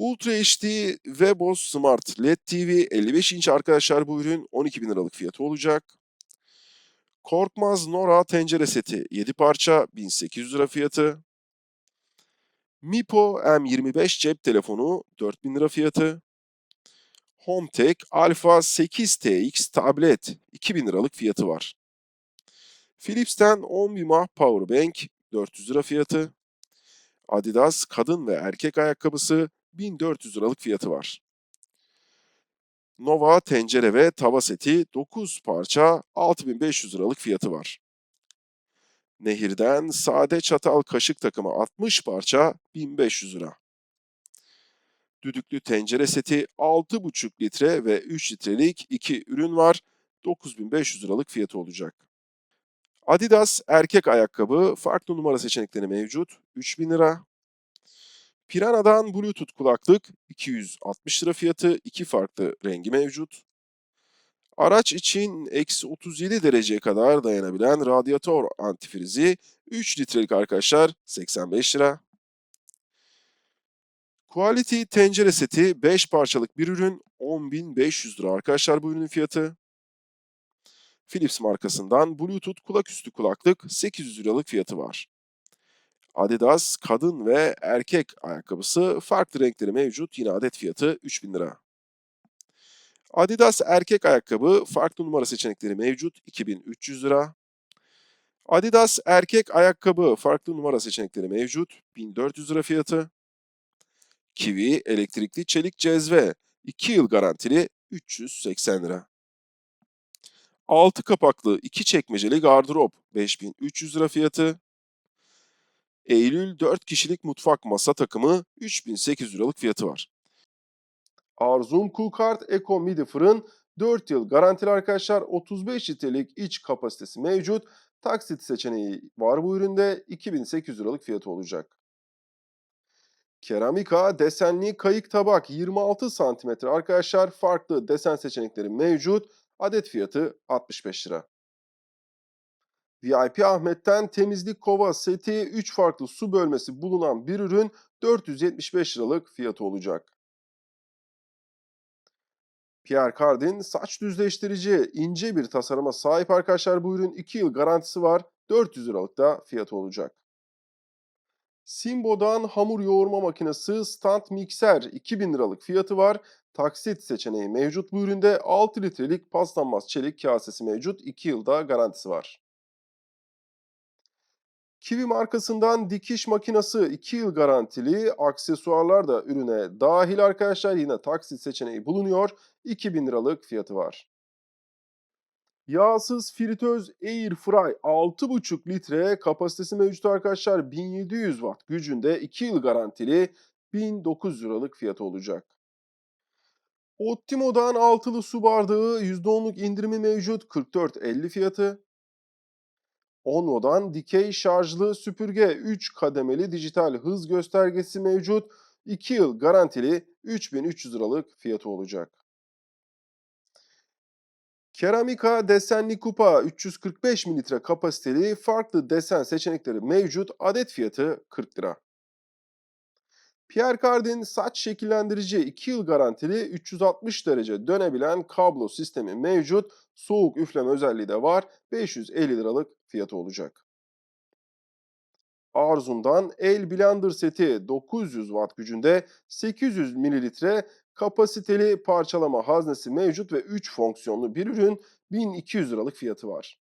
Ultra HD Webos Smart LED TV 55 inç arkadaşlar bu ürün 12 bin liralık fiyatı olacak. Korkmaz Nora tencere seti 7 parça 1800 lira fiyatı. Mipo M25 cep telefonu 4000 lira fiyatı. Hometech Alpha 8TX tablet 2000 liralık fiyatı var. Philips'ten 10 mAh Powerbank 400 lira fiyatı. Adidas kadın ve erkek ayakkabısı 1400 liralık fiyatı var. Nova tencere ve tava seti 9 parça 6500 liralık fiyatı var. Nehir'den sade çatal kaşık takımı 60 parça 1500 lira. Düdüklü tencere seti 6,5 litre ve 3 litrelik 2 ürün var. 9500 liralık fiyatı olacak. Adidas erkek ayakkabı farklı numara seçenekleri mevcut. 3000 lira. Piranha'dan Bluetooth kulaklık 260 lira fiyatı. iki farklı rengi mevcut. Araç için eksi 37 dereceye kadar dayanabilen radyatör antifrizi 3 litrelik arkadaşlar 85 lira. Quality tencere seti 5 parçalık bir ürün 10.500 lira arkadaşlar bu ürünün fiyatı. Philips markasından Bluetooth kulaküstü kulaklık 800 liralık fiyatı var. Adidas kadın ve erkek ayakkabısı farklı renkleri mevcut yine adet fiyatı 3000 lira. Adidas erkek ayakkabı farklı numara seçenekleri mevcut 2300 lira. Adidas erkek ayakkabı farklı numara seçenekleri mevcut 1400 lira fiyatı. Kiwi elektrikli çelik cezve 2 yıl garantili 380 lira. 6 kapaklı 2 çekmeceli gardırop 5300 lira fiyatı. Eylül 4 kişilik mutfak masa takımı 3800 liralık fiyatı var. Arzum Cookart Eco Midi fırın 4 yıl garantili arkadaşlar 35 litrelik iç kapasitesi mevcut. Taksit seçeneği var bu üründe 2800 liralık fiyatı olacak. Keramika desenli kayık tabak 26 santimetre arkadaşlar farklı desen seçenekleri mevcut. Adet fiyatı 65 lira. VIP Ahmet'ten temizlik kova seti 3 farklı su bölmesi bulunan bir ürün 475 liralık fiyatı olacak. Pierre Cardin saç düzleştirici ince bir tasarıma sahip arkadaşlar bu ürün 2 yıl garantisi var 400 liralık da fiyatı olacak. Simbo'dan hamur yoğurma makinesi stand mikser 2000 liralık fiyatı var. Taksit seçeneği mevcut bu üründe 6 litrelik paslanmaz çelik kasesi mevcut 2 yılda garantisi var. Kiwi markasından dikiş makinesi 2 yıl garantili, aksesuarlar da ürüne dahil arkadaşlar. Yine taksit seçeneği bulunuyor. 2000 liralık fiyatı var. Yağsız fritöz Air Fry 6,5 litre kapasitesi mevcut arkadaşlar. 1700 watt gücünde 2 yıl garantili 1900 liralık fiyatı olacak. Ottimo'dan altılı su bardağı %10'luk indirimi mevcut 44.50 fiyatı. Onvo'dan dikey şarjlı süpürge 3 kademeli dijital hız göstergesi mevcut. 2 yıl garantili 3300 liralık fiyatı olacak. Keramika desenli kupa 345 mililitre kapasiteli farklı desen seçenekleri mevcut. Adet fiyatı 40 lira. Pierre Cardin saç şekillendirici 2 yıl garantili 360 derece dönebilen kablo sistemi mevcut. Soğuk üfleme özelliği de var. 550 liralık fiyatı olacak. Arzum'dan el blender seti 900 watt gücünde 800 mililitre kapasiteli parçalama haznesi mevcut ve 3 fonksiyonlu bir ürün 1200 liralık fiyatı var.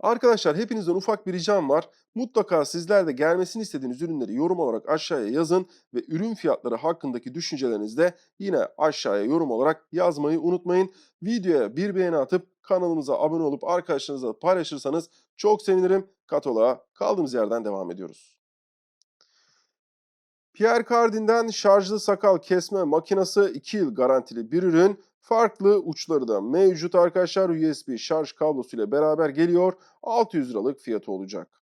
Arkadaşlar hepinizden ufak bir ricam var. Mutlaka sizler de gelmesini istediğiniz ürünleri yorum olarak aşağıya yazın ve ürün fiyatları hakkındaki düşüncelerinizi de yine aşağıya yorum olarak yazmayı unutmayın. Videoya bir beğeni atıp kanalımıza abone olup arkadaşlarınızla paylaşırsanız çok sevinirim. Kataloğa kaldığımız yerden devam ediyoruz. Pierre Cardin'den şarjlı sakal kesme makinesi 2 yıl garantili bir ürün. Farklı uçları da mevcut arkadaşlar. USB şarj kablosu ile beraber geliyor. 600 liralık fiyatı olacak.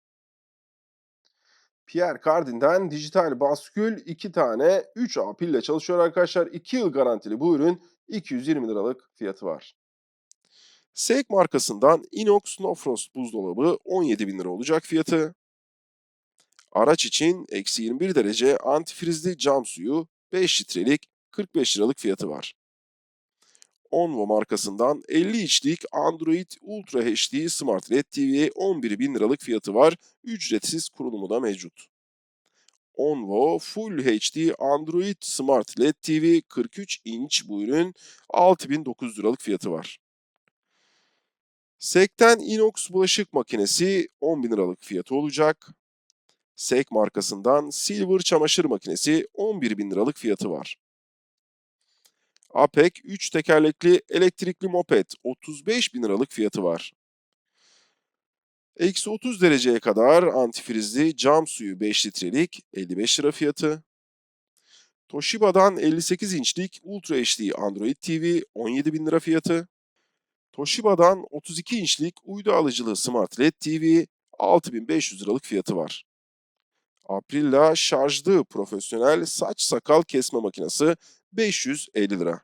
Pierre Cardin'den dijital baskül 2 tane 3A pille çalışıyor arkadaşlar. 2 yıl garantili bu ürün 220 liralık fiyatı var. Seik markasından Inox No Frost buzdolabı 17 bin lira olacak fiyatı. Araç için eksi 21 derece antifrizli cam suyu 5 litrelik 45 liralık fiyatı var. Onvo markasından 50 inçlik Android Ultra HD Smart LED TV 11.000 liralık fiyatı var. Ücretsiz kurulumu da mevcut. Onvo Full HD Android Smart LED TV 43 inç bu ürün 6900 liralık fiyatı var. Sekten inox bulaşık makinesi 10.000 liralık fiyatı olacak. Sek markasından Silver çamaşır makinesi 11.000 liralık fiyatı var. Apek 3 tekerlekli elektrikli moped 35.000 liralık fiyatı var. Eksi 30 dereceye kadar antifrizli cam suyu 5 litrelik 55 lira fiyatı. Toshiba'dan 58 inçlik Ultra HD Android TV 17.000 lira fiyatı. Toshiba'dan 32 inçlik uydu alıcılı Smart LED TV 6500 liralık fiyatı var. Aprilla şarjlı profesyonel saç sakal kesme makinesi 550 lira.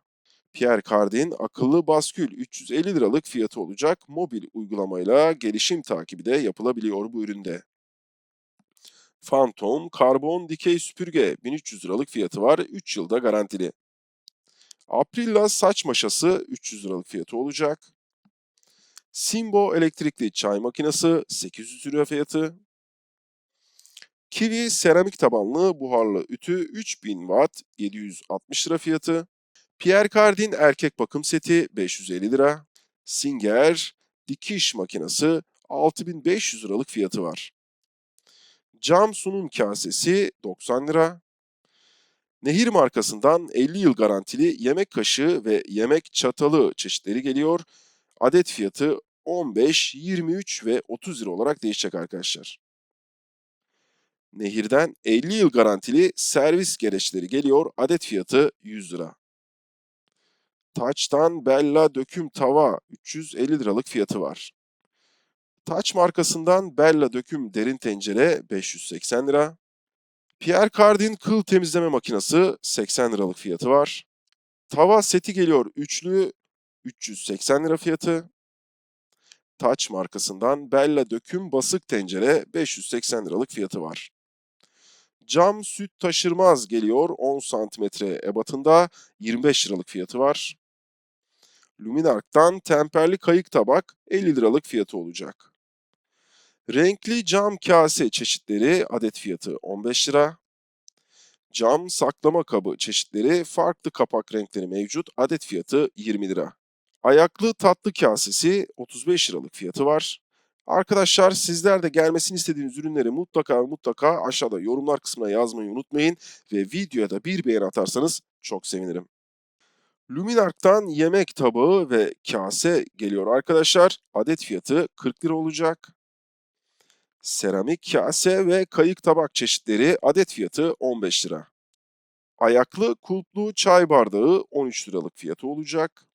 Pierre Cardin akıllı baskül 350 liralık fiyatı olacak mobil uygulamayla gelişim takibi de yapılabiliyor bu üründe. Phantom karbon dikey süpürge 1300 liralık fiyatı var 3 yılda garantili. Aprilla saç maşası 300 liralık fiyatı olacak. Simbo elektrikli çay makinesi 800 lira fiyatı. Kiwi seramik tabanlı buharlı ütü 3000 watt 760 lira fiyatı. Pierre Cardin erkek bakım seti 550 lira. Singer dikiş makinesi 6500 liralık fiyatı var. Cam sunum kasesi 90 lira. Nehir markasından 50 yıl garantili yemek kaşığı ve yemek çatalı çeşitleri geliyor. Adet fiyatı 15, 23 ve 30 lira olarak değişecek arkadaşlar. Nehir'den 50 yıl garantili servis gereçleri geliyor. Adet fiyatı 100 lira. Taç'tan Bella döküm tava 350 liralık fiyatı var. Taç markasından Bella döküm derin tencere 580 lira. Pierre Cardin kıl temizleme makinesi 80 liralık fiyatı var. Tava seti geliyor üçlü 380 lira fiyatı. Taç markasından Bella döküm basık tencere 580 liralık fiyatı var. Cam süt taşırmaz geliyor 10 santimetre ebatında 25 liralık fiyatı var. Luminark'tan temperli kayık tabak 50 liralık fiyatı olacak. Renkli cam kase çeşitleri adet fiyatı 15 lira. Cam saklama kabı çeşitleri farklı kapak renkleri mevcut adet fiyatı 20 lira. Ayaklı tatlı kasesi 35 liralık fiyatı var. Arkadaşlar sizler de gelmesini istediğiniz ürünleri mutlaka mutlaka aşağıda yorumlar kısmına yazmayı unutmayın ve videoya da bir beğeni atarsanız çok sevinirim. Luminark'tan yemek tabağı ve kase geliyor arkadaşlar. Adet fiyatı 40 lira olacak. Seramik kase ve kayık tabak çeşitleri adet fiyatı 15 lira. Ayaklı kulplu çay bardağı 13 liralık fiyatı olacak.